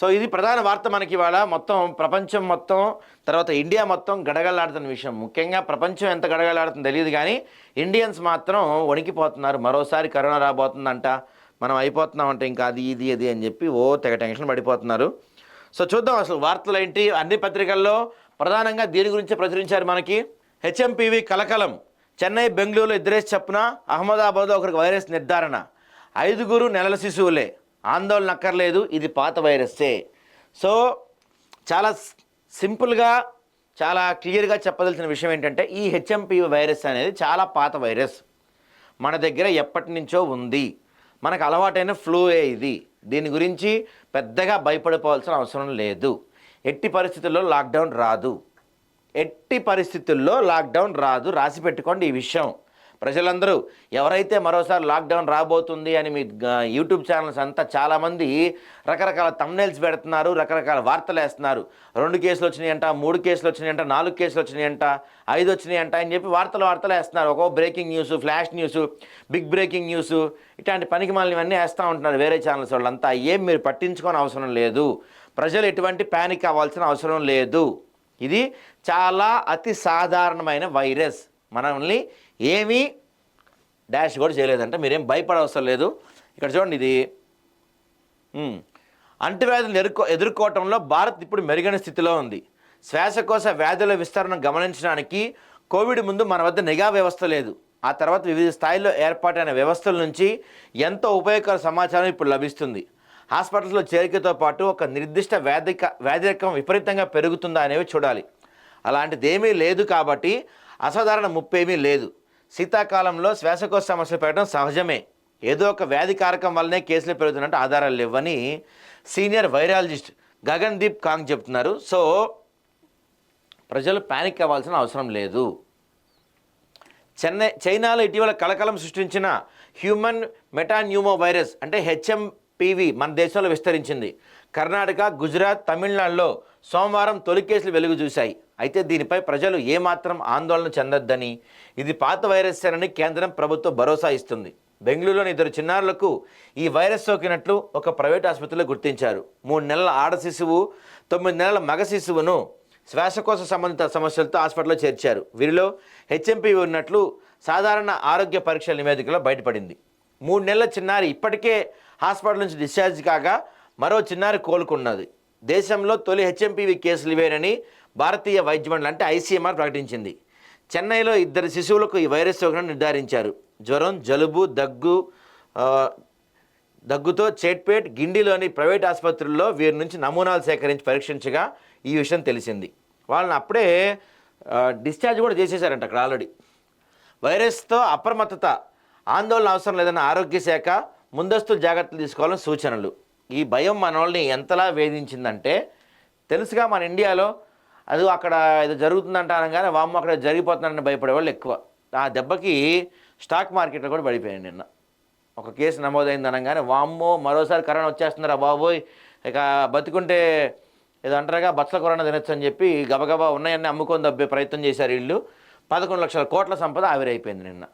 So ఇది ప్రధాన వార్త మనకి ఇవాళ. మొత్తం ప్రపంచం మొత్తం తర్వాత ఇండియా మొత్తం గడగలాడుతున్న విషయం. ముఖ్యంగా ప్రపంచం ఎంత గడగలాడుతుందో తెలియదు కానీ ఇండియన్స్ మాత్రం వణికిపోతున్నారు. మరోసారి కరోనా రాబోతుందంట మనం అయిపోతున్నామంటే ఇంకా అది ఇది అది అని చెప్పి ఓ తెగ టెన్షన్ పడిపోతున్నారు. సో చూద్దాం అసలు వార్తలు ఏంటి. అన్ని పత్రికల్లో ప్రధానంగా దీని గురించే ప్రచురించారు మనకి. హెచ్ఎంపీవి కలకలం. చెన్నై బెంగళూరులో ఇద్దరేసి చప్పున అహ్మదాబాద్లో ఒకరికి వైరస్ నిర్ధారణ. ఐదుగురు నెలల శిశువులే. ఆందోళన అక్కర్లేదు ఇది పాత వైరస్సే. సో చాలా సింపుల్గా చాలా క్లియర్గా చెప్పదలసిన విషయం ఏంటంటే ఈ హెచ్ఎంపీ వైరస్ అనేది చాలా పాత వైరస్. మన దగ్గర ఎప్పటి నుంచో ఉంది. మనకు అలవాటైన ఫ్లూయే ఇది. దీని గురించి పెద్దగా భయపడిపోవాల్సిన అవసరం లేదు. ఎట్టి పరిస్థితుల్లో లాక్డౌన్ రాదు. ఎట్టి పరిస్థితుల్లో లాక్డౌన్ రాదు. రాసి పెట్టుకోండి ఈ విషయం. ప్రజలందరూ ఎవరైతే మరోసారి లాక్డౌన్ రాబోతుంది అని మీ యూట్యూబ్ ఛానల్స్ అంతా చాలామంది రకరకాల తమ్నైల్స్ పెడుతున్నారు రకరకాల వార్తలు వేస్తున్నారు. రెండు కేసులు వచ్చినాయంట మూడు కేసులు వచ్చినాయంట నాలుగు కేసులు వచ్చినాయంట ఐదు వచ్చినాయంట అని చెప్పి వార్తలు వార్తలు వేస్తున్నారు. ఒక్కో breaking news flash news big breaking news ఇట్లాంటి పనికి ఇవన్నీ వేస్తూ ఉంటున్నారు వేరే ఛానల్స్ వాళ్ళంతా. ఏం మీరు పట్టించుకోని అవసరం లేదు. ప్రజలు ఎటువంటి ప్యానిక్ అవ్వాల్సిన అవసరం లేదు. ఇది చాలా అతి సాధారణమైన వైరస్. మనల్ని ఏమీ డాష్ కూడా చేయలేదంటే. మీరేం భయపడవసరం లేదు. ఇక్కడ చూడండి ఇది. ఉమ్, అంటువ్యాధులను ఎదుర్కో ఎదుర్కోవటంలో భారత్ ఇప్పుడు మెరుగైన స్థితిలో ఉంది. శ్వాసకోశ వ్యాధుల విస్తరణ గమనించడానికి కోవిడ్ ముందు మన వద్ద నిఘా వ్యవస్థ లేదు. ఆ తర్వాత వివిధ స్థాయిలో ఏర్పాటైన వ్యవస్థల నుంచి ఎంతో ఉపయోగకర సమాచారం ఇప్పుడు లభిస్తుంది. హాస్పిటల్స్లో చేరికతో పాటు ఒక నిర్దిష్ట వ్యాధిక వ్యాధిరకం విపరీతంగా పెరుగుతుందా అనేవి చూడాలి. అలాంటిది ఏమీ లేదు కాబట్టి అసాధారణ ముప్పేమీ లేదు. శీతాకాలంలో శ్వాసకోశ సమస్యలు పెరగడం సహజమే. ఏదో ఒక వ్యాధి కారకం వల్లనే కేసులు పెరుగుతున్నట్టు ఆధారాలు లేవని సీనియర్ వైరాలజిస్ట్ గగన్దీప్ కాంగ్ చెప్తున్నారు. సో ప్రజలు ప్యానిక్ అవ్వాల్సిన అవసరం లేదు. చెన్నై చైనాలో ఇటీవల కలకలం సృష్టించిన హ్యూమన్ మెటాన్యూమో వైరస్ అంటే హెచ్ఎంపివి మన దేశంలో విస్తరించింది. కర్ణాటక గుజరాత్ తమిళనాడులో సోమవారం తొలి కేసులు వెలుగు చూశాయి. అయితే దీనిపై ప్రజలు ఏమాత్రం ఆందోళన చెందొద్దని ఇది పాత వైరస్ అని కేంద్రం ప్రభుత్వం భరోసా ఇస్తుంది. బెంగళూరులోని ఇద్దరు చిన్నారులకు ఈ వైరస్ సోకినట్లు ఒక ప్రైవేట్ ఆసుపత్రిలో గుర్తించారు. మూడు నెలల ఆడ శిశువు తొమ్మిది నెలల మగ శిశువును శ్వాసకోశ సంబంధిత సమస్యలతో హాస్పిటల్లో చేర్చారు. వీరిలో హెచ్ఎంపీ ఉన్నట్లు సాధారణ ఆరోగ్య పరీక్షల నివేదికలో బయటపడింది. మూడు నెలల చిన్నారి ఇప్పటికే హాస్పిటల్ నుంచి డిశ్చార్జ్ కాగా మరో చిన్నారి కోలుకున్నది. దేశంలో తొలి హెచ్ఎంపీవి కేసులు ఇవేనని భారతీయ వైద్యమండలి అంటే ఐసీఎంఆర్ ప్రకటించింది. చెన్నైలో ఇద్దరు శిశువులకు ఈ వైరస్ సోకడం నిర్ధారించారు. జ్వరం జలుబు దగ్గు దగ్గుతో చేట్పేట్ గిండిలోని ప్రైవేట్ ఆసుపత్రుల్లో వీరి నుంచి నమూనాలు సేకరించి పరీక్షించగా ఈ విషయం తెలిసింది. వాళ్ళని అప్పుడే డిశ్చార్జ్ కూడా చేసేశారంట అక్కడ ఆల్రెడీ. వైరస్తో అప్రమత్తత ఆందోళన అవసరం లేదన్న ఆరోగ్య శాఖ ముందస్తు జాగ్రత్తలు తీసుకోవాలని సూచనలు. ఈ భయం మన వాళ్ళని ఎంతలా వేధించిందంటే తెలుసుగా మన ఇండియాలో అది అక్కడ ఏదో జరుగుతుందంట అనగానే వామ్మ అక్కడ జరిగిపోతుందని భయపడే వాళ్ళు ఎక్కువ. ఆ దెబ్బకి స్టాక్ మార్కెట్లో కూడా పడిపోయాను నిన్న. ఒక కేసు నమోదైంది అనగానే వామ్మో మరోసారి కరోనా వచ్చేస్తున్నారా బాబోయ్. ఇక బతుకుంటే ఏదో అంటారుగా బచ్చల కరోనా తినొచ్చు అని చెప్పి గబగబా ఉన్నాయన్నీ అమ్ముకొని దబ్బే ప్రయత్నం చేశారు వీళ్ళు. పదకొండు లక్షల కోట్ల సంపద ఆవిరైపోయింది నిన్న.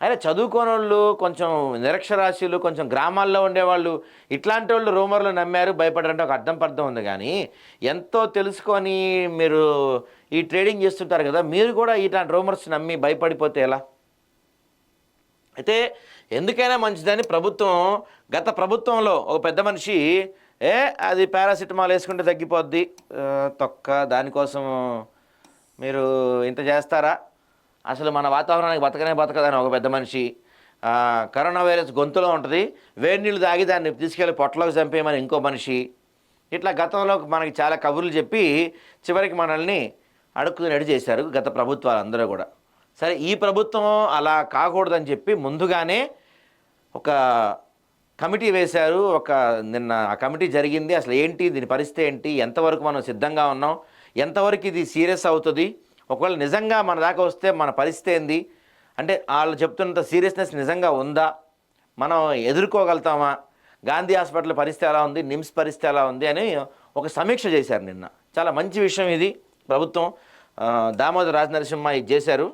అయినా చదువుకోని వాళ్ళు కొంచెం నిరక్షరాస్యులు కొంచెం గ్రామాల్లో ఉండేవాళ్ళు ఇట్లాంటి వాళ్ళు రూమర్లు నమ్మారు భయపడారంటే ఒక అర్థం పర్థం ఉంది. కానీ ఎంతో తెలుసుకొని మీరు ఈ ట్రేడింగ్ చేస్తుంటారు కదా మీరు కూడా ఇట్లాంటి రూమర్స్ నమ్మి భయపడిపోతే ఎలా? అయితే ఎందుకైనా మంచిదని ప్రభుత్వం గత ప్రభుత్వంలో ఒక పెద్ద మనిషి ఏ అది పారాసిటమాల్ వేసుకుంటే తగ్గిపోద్ది తొక్క దానికోసం మీరు ఇంత చేస్తారా? అసలు మన వాతావరణానికి బతకనే బతకదని ఒక పెద్ద మనిషి కరోనా వైరస్ గొంతులో ఉంటుంది వేడి నీళ్ళు తాగి దాన్ని తీసుకెళ్ళి పొట్టలోకి చంపేయమని ఇంకో మనిషి. ఇట్లా గతంలో మనకి చాలా కబుర్లు చెప్పి చివరికి మనల్ని అడుక్కుని రెడీ చేశారు గత ప్రభుత్వాలు అందరూ కూడా. సరే ఈ ప్రభుత్వం అలా కాకూడదని చెప్పి ముందుగానే ఒక కమిటీ వేశారు ఒక నిన్న ఆ కమిటీ జరిగింది. అసలు ఏంటి దీని పరిస్థితి ఏంటి ఎంతవరకు మనం సిద్ధంగా ఉన్నాం ఎంతవరకు ఇది సీరియస్ అవుతుంది ఒకవేళ నిజంగా మన దాకా వస్తే మన పరిస్థితి ఏంది? అంటే వాళ్ళు చెప్తున్నంత సీరియస్నెస్ నిజంగా ఉందా? మనం ఎదుర్కోగలుగుతామా? గాంధీ హాస్పిటల్ పరిస్థితి ఎలా ఉంది? నిమ్స్ పరిస్థితి ఎలా ఉంది? అని ఒక సమీక్ష చేశారు నిన్న. చాలా మంచి విషయం ఇది. ప్రభుత్వం ఆ, దామోదర్ రాజనరసింహ ఇది చేశారు.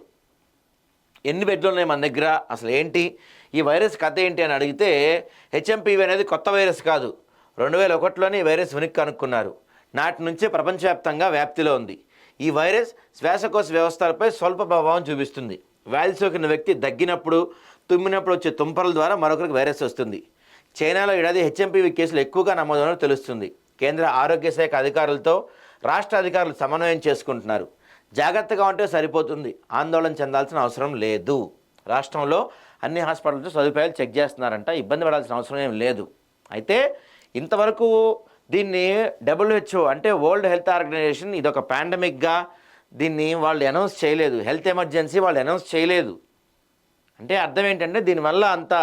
ఎన్ని బెడ్లు ఉన్నాయి మన దగ్గర? అసలు ఏంటి? ఈ వైరస్ కథ ఏంటి అని అడిగితే హెచ్ఎంపీవి అనేది కొత్త వైరస్ కాదు. రెండు వేల ఒకటిలోనే ఈ వైరస్ వెనక్కి కనుక్కున్నారు. నాటి నుంచే ప్రపంచవ్యాప్తంగా వ్యాప్తిలో ఉంది. ఈ వైరస్ శ్వాసకోశ వ్యవస్థలపై స్వల్ప ప్రభావం చూపిస్తుంది. వ్యాధి సోకిన వ్యక్తి దగ్గినప్పుడు తుమ్మినప్పుడు వచ్చే తుంపరల ద్వారా మరొకరికి వైరస్ వస్తుంది. చైనాలో ఏడాది హెచ్ఎంపీవీ కేసులు ఎక్కువగా నమోదవడం తెలుస్తుంది. కేంద్ర ఆరోగ్య శాఖ అధికారులతో రాష్ట్ర అధికారులు సమన్వయం చేసుకుంటున్నారు. జాగ్రత్తగా ఉంటే సరిపోతుంది. ఆందోళన చెందాల్సిన అవసరం లేదు. రాష్ట్రంలో అన్ని హాస్పిటల్స్ సదుపాయాలు చెక్ చేస్తున్నారంట. ఇబ్బంది పడాల్సిన అవసరం ఏం లేదు. అయితే ఇంతవరకు దీన్ని డబ్ల్యూహెచ్ఓ అంటే వరల్డ్ హెల్త్ ఆర్గనైజేషన్ ఇది ఒక పాండమిక్గా దీన్ని వాళ్ళు అనౌన్స్ చేయలేదు. హెల్త్ ఎమర్జెన్సీ వాళ్ళు అనౌన్స్ చేయలేదు. అంటే అర్థం ఏంటంటే దీనివల్ల అంత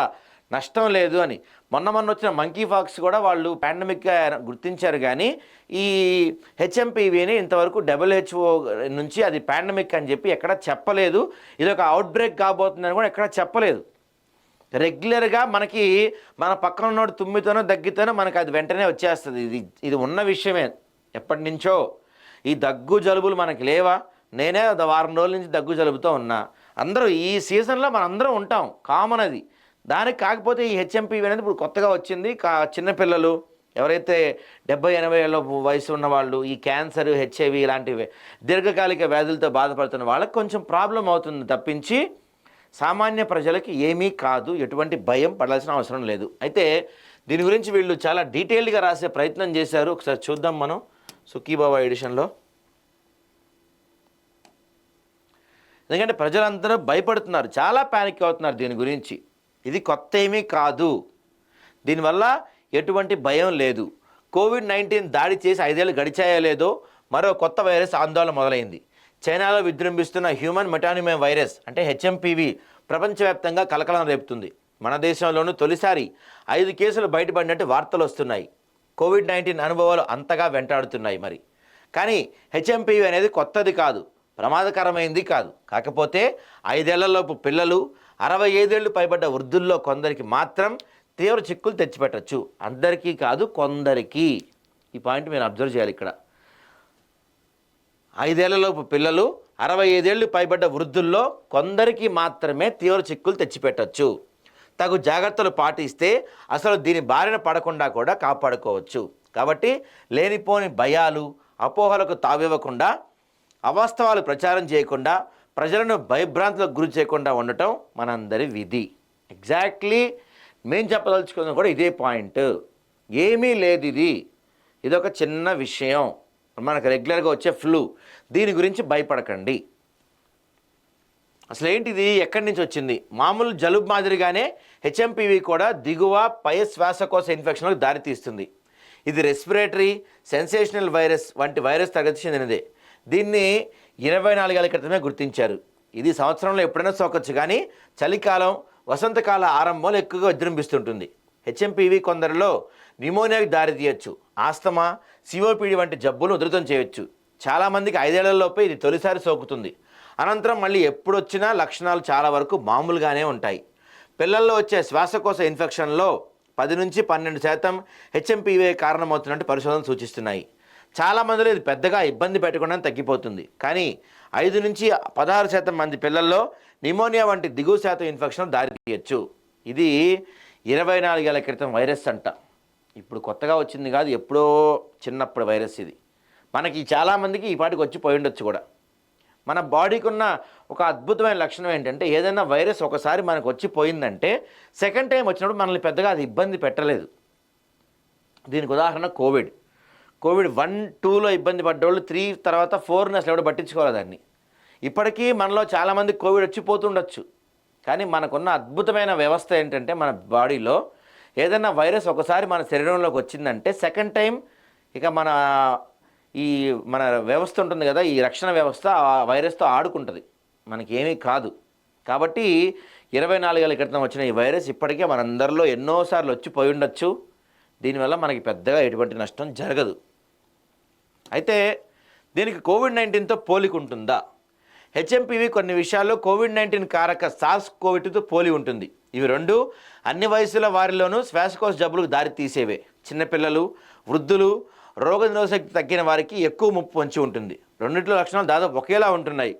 నష్టం లేదు అని. మొన్న మొన్న వచ్చిన మంకీ ఫాక్స్ కూడా వాళ్ళు పాండమిక్గా గుర్తించారు కానీ ఈ హెచ్ఎంపీవీని ఇంతవరకు డబ్ల్యూహెచ్ఓ నుంచి అది పాండమిక్ అని చెప్పి ఎక్కడ చెప్పలేదు. ఇది ఒక అవుట్ బ్రేక్ కాబోతుందని కూడా ఎక్కడ చెప్పలేదు. రెగ్యులర్గా మనకి మన పక్కన ఉన్నోడు తుమ్మితోనో దగ్గితోనో మనకి అది వెంటనే వచ్చేస్తుంది. ఇది ఇది ఉన్న విషయమే. ఎప్పటి నుంచో ఈ దగ్గు జలుబులు మనకి లేవా? నేనే వారం రోజుల నుంచి దగ్గు జలుబుతో ఉన్నా. అందరూ ఈ సీజన్లో మనం ఉంటాం. కామన్ అది. దానికి కాకపోతే ఈ హెచ్ఎంపీవీ అనేది ఇప్పుడు కొత్తగా వచ్చింది. కా చిన్నపిల్లలు ఎవరైతే డెబ్బై ఎనభై ఏళ్ళ వయసు ఉన్న వాళ్ళు ఈ క్యాన్సర్ హెచ్ఐవి ఇలాంటివి దీర్ఘకాలిక వ్యాధులతో బాధపడుతున్న వాళ్ళకి కొంచెం ప్రాబ్లం అవుతుంది తప్పించి సామాన్య ప్రజలకి ఏమీ కాదు ఎటువంటి భయం పడాల్సిన అవసరం లేదు. అయితే దీని గురించి వీళ్ళు చాలా డీటెయిల్డ్గా రాసే ప్రయత్నం చేశారు. ఒకసారి చూద్దాం మనం సుఖీబాబా ఎడిషన్లో. ఎందుకంటే ప్రజలందరూ భయపడుతున్నారు చాలా ప్యానిక్ అవుతున్నారు దీని గురించి. ఇది కొత్త ఏమీ కాదు. దీనివల్ల ఎటువంటి భయం లేదు. కోవిడ్ నైన్టీన్ దాడి చేసి ఐదేళ్ళు గడిచాయో లేదో మరో కొత్త వైరస్ ఆందోళన మొదలైంది. చైనాలో విజృంభిస్తున్న హ్యూమన్ మెటానిమే వైరస్ అంటే హెచ్ఎంపీవీ ప్రపంచవ్యాప్తంగా కలకలం రేపుతుంది. మన దేశంలోనూ తొలిసారి ఐదు కేసులు బయటపడినట్టు వార్తలు వస్తున్నాయి. కోవిడ్ నైన్టీన్ అనుభవాలు అంతగా వెంటాడుతున్నాయి మరి. కానీ హెచ్ఎంపీవీ అనేది కొత్తది కాదు ప్రమాదకరమైంది కాదు. కాకపోతే ఐదేళ్ళలోపు పిల్లలు అరవై ఐదేళ్ళు పైబడ్డ వృద్ధుల్లో కొందరికి మాత్రం తీవ్ర చిక్కులు తెచ్చిపెట్టచ్చు. అందరికీ కాదు కొందరికి. ఈ పాయింట్ మీరు అబ్జర్వ్ చేయాలి ఇక్కడ. ఐదేళ్ళలోపు పిల్లలు అరవై ఐదేళ్ళు పైబడ్డ వృద్ధుల్లో కొందరికి మాత్రమే తీవ్ర చిక్కులు తెచ్చిపెట్టచ్చు. తగు జాగ్రత్తలు పాటిస్తే అసలు దీని బారిన పడకుండా కూడా కాపాడుకోవచ్చు. కాబట్టి లేనిపోని భయాలు అపోహలకు తావివ్వకుండా అవాస్తవాలు ప్రచారం చేయకుండా ప్రజలను భయభ్రాంతులకు గురి చేయకుండా ఉండటం మనందరి విధి. ఎగ్జాక్ట్లీ మేము చెప్పదలుచుకున్నది కూడా ఇదే పాయింట్. ఏమీ లేదు ఇది ఇదొక చిన్న విషయం. మనకు రెగ్యులర్గా వచ్చే ఫ్లూ. దీని గురించి భయపడకండి. అసలు ఏంటిది ఎక్కడి నుంచి వచ్చింది? మామూలు జలుబు మాదిరిగానే హెచ్ఎంపీవి కూడా దిగువ పై శ్వాసకోశ ఇన్ఫెక్షన్లకు దారితీస్తుంది ఇది రెస్పిరేటరీ సెన్సేషనల్ వైరస్ వంటి వైరస్ తరగతి చెందినదే. దీన్ని ఇరవై నాలుగేళ్ళ క్రితమే గుర్తించారు. ఇది సంవత్సరంలో ఎప్పుడైనా సోకొచ్చు కానీ చలికాలం వసంతకాల ఆరంభంలో ఎక్కువగా విజృంభిస్తుంటుంది. హెచ్ఎంపీవి కొందరిలో న్యూమోనియాకి దారితీయచ్చు ఆస్తమా సిఓపిడి వంటి జబ్బులు ఉధృతం చేయొచ్చు. చాలామందికి ఐదేళ్ళలోపే ఇది తొలిసారి సోకుతుంది. అనంతరం మళ్ళీ ఎప్పుడొచ్చినా లక్షణాలు చాలా వరకు మామూలుగానే ఉంటాయి. పిల్లల్లో వచ్చే శ్వాసకోశ ఇన్ఫెక్షన్లో పది నుంచి పన్నెండు శాతం హెచ్ఎంపీవే కారణమవుతున్నట్టు పరిశోధనలు సూచిస్తున్నాయి. చాలామందిలో ఇది పెద్దగా ఇబ్బంది పెట్టకుండా తగ్గిపోతుంది. కానీ ఐదు నుంచి పదహారు శాతం మంది పిల్లల్లో నిమోనియా వంటి దిగువ శాతం ఇన్ఫెక్షన్ దారితీయచ్చు ఇది ఇరవై నాలుగేళ్ళ క్రితం వైరస్ అంట. ఇప్పుడు కొత్తగా వచ్చింది కాదు ఎప్పుడో చిన్నప్పుడు వైరస్ ఇది. మనకి చాలామందికి ఈ పాటికి వచ్చి పోయి ఉండొచ్చు కూడా. మన బాడీకి ఉన్న ఒక అద్భుతమైన లక్షణం ఏంటంటే ఏదైనా వైరస్ ఒకసారి మనకు వచ్చి పోయిందంటే సెకండ్ టైం వచ్చినప్పుడు మనల్ని పెద్దగా అది ఇబ్బంది పెట్టలేదు. దీనికి ఉదాహరణ కోవిడ్. కోవిడ్ వన్ టూలో ఇబ్బంది పడ్డవాళ్ళు త్రీ తర్వాత ఫోర్ని అసలు ఎవడు పట్టించుకోవాలి దాన్ని. ఇప్పటికీ మనలో చాలామంది కోవిడ్ వచ్చి పోతుండొచ్చు కానీ మనకున్న అద్భుతమైన వ్యవస్థ ఏంటంటే మన బాడీలో ఏదైనా వైరస్ ఒకసారి మన శరీరంలోకి వచ్చిందంటే సెకండ్ టైం ఇక మన ఈ మన వ్యవస్థ ఉంటుంది కదా ఈ రక్షణ వ్యవస్థ ఆ వైరస్తో ఆడుకుంటుంది. మనకి ఏమీ కాదు. కాబట్టి ఇరవై నాలుగేళ్ళ క్రితం వచ్చిన ఈ వైరస్ ఇప్పటికే మనందరిలో ఎన్నోసార్లు వచ్చి పోయి ఉండొచ్చు. దీనివల్ల మనకి పెద్దగా ఎటువంటి నష్టం జరగదు. అయితే దీనికి కోవిడ్ నైన్టీన్తో పోలిక ఉంటుందా? హెచ్ఎంపీవి కొన్ని విషయాల్లో కోవిడ్ నైన్టీన్ కారక సార్స్ కోవిడ్తో పోలి ఉంటుంది. ఇవి రెండు అన్ని వయసుల వారిలోనూ శ్వాసకోశ జబ్బులకు దారితీసేవే చిన్నపిల్లలు వృద్ధులు రోగనిరోధశక్తి తగ్గిన వారికి ఎక్కువ ముప్పు వంచి ఉంటుంది. రెండింటిలో లక్షణాలు దాదాపు ఒకేలా ఉంటున్నాయి.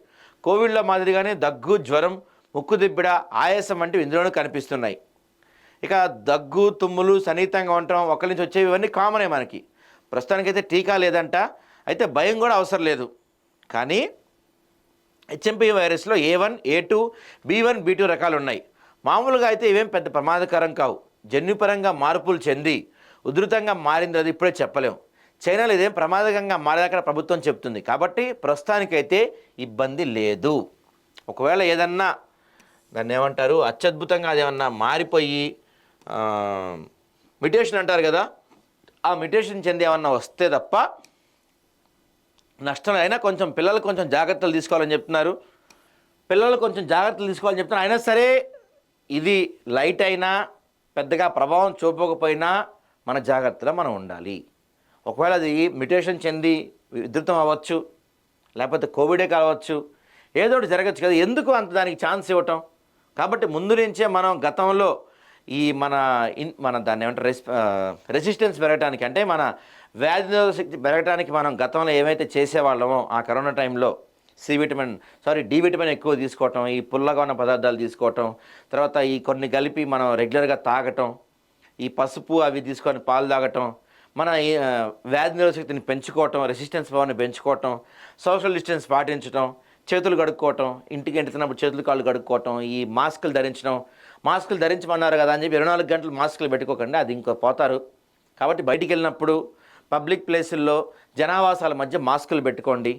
కోవిడ్లో మాదిరిగానే దగ్గు జ్వరం ముక్కు దిబ్బిడ ఆయాసం వంటివి ఇందులోనూ కనిపిస్తున్నాయి. ఇక దగ్గు తుమ్ములు సన్నిహితంగా ఉండటం ఒకరి నుంచి వచ్చేవి ఇవన్నీ కామనే మనకి. ప్రస్తుతానికైతే టీకా లేదంట. అయితే భయం కూడా అవసరం లేదు. కానీ HMP వైరస్లో A one A two B one B two రకాలు ఉన్నాయి మామూలుగా అయితే ఇవేం పెద్ద ప్రమాదకరం కావు. జన్యుపరంగా మార్పులు చెంది ఉధృతంగా మారింది అది ఇప్పుడే చెప్పలేం. చైనాలో ఇదేం ప్రమాదకంగా మారేదక్కడ ప్రభుత్వం చెప్తుంది. కాబట్టి ప్రస్తుతానికైతే ఇబ్బంది లేదు. ఒకవేళ ఏదన్నా దాన్ని ఏమంటారు అత్యద్భుతంగా అదేమన్నా మారిపోయి మిటేషన్ అంటారు కదా ఆ మిటేషన్ చెంది ఏమన్నా వస్తే తప్ప నష్టం అయినా కొంచెం పిల్లలు కొంచెం జాగ్రత్తలు తీసుకోవాలని చెప్తున్నారు. పిల్లలు కొంచెం జాగ్రత్తలు తీసుకోవాలని చెప్తున్నారు. అయినా సరే ఇది లైట్ అయినా పెద్దగా ప్రభావం చూపకపోయినా మన జాగ్రత్తలో మనం ఉండాలి. ఒకవేళ అది మిటేషన్ చెంది విధృతం అవ్వచ్చు లేకపోతే కోవిడే కావచ్చు ఏదో ఒకటి జరగచ్చు కదా. ఎందుకు అంత దానికి ఛాన్స్ ఇవ్వటం? కాబట్టి ముందు నుంచే మనం గతంలో ఈ మన ఇన్ మన దాన్ని ఏమంటారు? రెసిస్టెన్స్ పెరగడానికి అంటే మన వ్యాధి నిరోధక శక్తి పెరగడానికి మనం గతంలో ఏమైతే చేసేవాళ్ళమో ఆ కరోనా టైంలో C vitamin sorry D vitamin ఎక్కువ తీసుకోవటం ఈ పుల్లగా ఉన్న పదార్థాలు తీసుకోవటం తర్వాత ఈ కొన్ని కలిపి మనం రెగ్యులర్గా తాగటం ఈ పసుపు అవి తీసుకొని పాలు తాగటం మన వ్యాధి నిరోధక శక్తిని పెంచుకోవటం రెసిస్టెన్స్ పవర్ని పెంచుకోవటం సోషల్ డిస్టెన్స్ పాటించడం చేతులు కడుక్కోవటం ఇంటికి ఎంటుతున్నప్పుడు చేతులు కాళ్ళు కడుక్కోవటం ఈ మాస్కులు ధరించడం మాస్కులు ధరించమన్నారు కదా అని చెప్పి ఇరవై నాలుగు గంటలు మాస్కులు పెట్టుకోకండి అది ఇంకో పోతారు. కాబట్టి బయటికి వెళ్ళినప్పుడు పబ్లిక్ ప్లేసుల్లో జనావాసాల మధ్య మాస్కులు పెట్టుకోండి.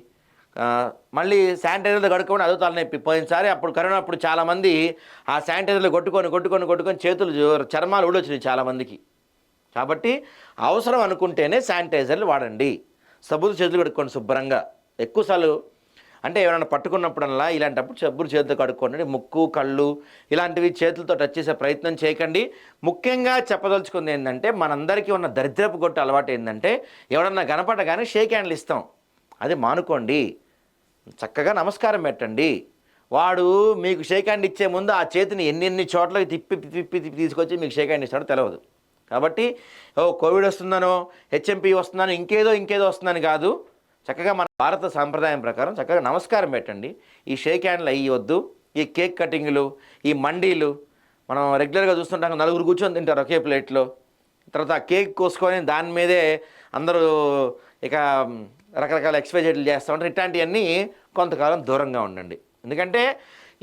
మళ్ళీ శానిటైజర్లు కడుక్కొని అదో తలనొప్పి పోయినసారి అప్పుడు కరోనా అప్పుడు చాలామంది ఆ శానిటైజర్లు కొట్టుకొని కొట్టుకొని కొట్టుకొని చేతులు చర్మాలు ఊడొచ్చినాయి చాలామందికి. కాబట్టి అవసరం అనుకుంటేనే శానిటైజర్లు వాడండి. సబ్బులు చేతులు కడుక్కోండి శుభ్రంగా. ఎక్కువసార్లు అంటే ఎవరైనా పట్టుకున్నప్పుడల్లా ఇలాంటప్పుడు చెబ్బురు చేతులు కడుక్కోండి ముక్కు కళ్ళు ఇలాంటివి చేతులతో టచ్ చేసే ప్రయత్నం చేయకండి. ముఖ్యంగా చెప్పదలుచుకుంది ఏంటంటే మనందరికీ ఉన్న దరిద్రపు కొట్టు అలవాటు ఏంటంటే ఎవరన్నా కనపడగానే షేక్ హ్యాండ్లు ఇస్తాం. అది మానుకోండి. చక్కగా నమస్కారం పెట్టండి. వాడు మీకు షేక్ హ్యాండ్ ఇచ్చే ముందు ఆ చేతిని ఎన్ని ఎన్ని చోట్లకి తిప్పి తిప్పి తిప్పి తీసుకొచ్చి మీకు షేక్ హ్యాండ్ ఇస్తాడో తెలియదు కాబట్టి ఓ కోవిడ్ వస్తుందనో హెచ్ఎంపీ వస్తుందనో ఇంకేదో ఇంకేదో వస్తుందని కాదు. చక్కగా మన భారత సాంప్రదాయం ప్రకారం చక్కగా నమస్కారం పెట్టండి. ఈ షేక్ హ్యాండ్లు అయ్యొద్దు ఈ కేక్ కటింగ్లు ఈ మండీలు మనం రెగ్యులర్గా చూస్తుంటాం నలుగురు కూర్చొని తింటారు ఒకే ప్లేట్లో. తర్వాత ఆ కేక్ కోసుకొని దాని మీదే అందరూ ఇక రకరకాల ఎక్స్పైజెట్లు చేస్తూ ఉంటారు. ఇట్లాంటివన్నీ కొంతకాలం దూరంగా ఉండండి. ఎందుకంటే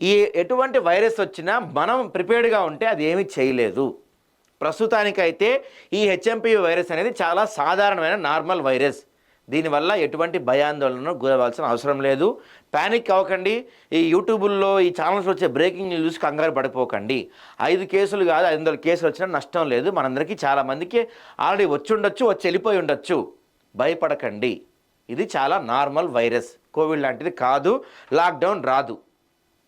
ఈ ఎటువంటి వైరస్ వచ్చినా మనం ప్రిపేర్డ్గా ఉంటే అది ఏమీ చేయలేదు. ప్రస్తుతానికైతే ఈ హెచ్ఎంపీ వైరస్ అనేది చాలా సాధారణమైన నార్మల్ వైరస్. దీనివల్ల ఎటువంటి భయాందోళనను గురవాల్సిన అవసరం లేదు. ప్యానిక్ అవ్వకండి. ఈ యూట్యూబుల్లో ఈ ఛానల్స్ వచ్చే బ్రేకింగ్ న్యూస్ కంగారు పడిపోకండి. ఐదు కేసులు కాదు ఐదు వందల కేసులు వచ్చినా నష్టం లేదు. మనందరికీ చాలామందికి ఆల్రెడీ వచ్చి ఉండొచ్చు వచ్చి వెళ్ళిపోయి ఉండొచ్చు. భయపడకండి. ఇది చాలా నార్మల్ వైరస్ కోవిడ్ లాంటిది కాదు. లాక్డౌన్ రాదు.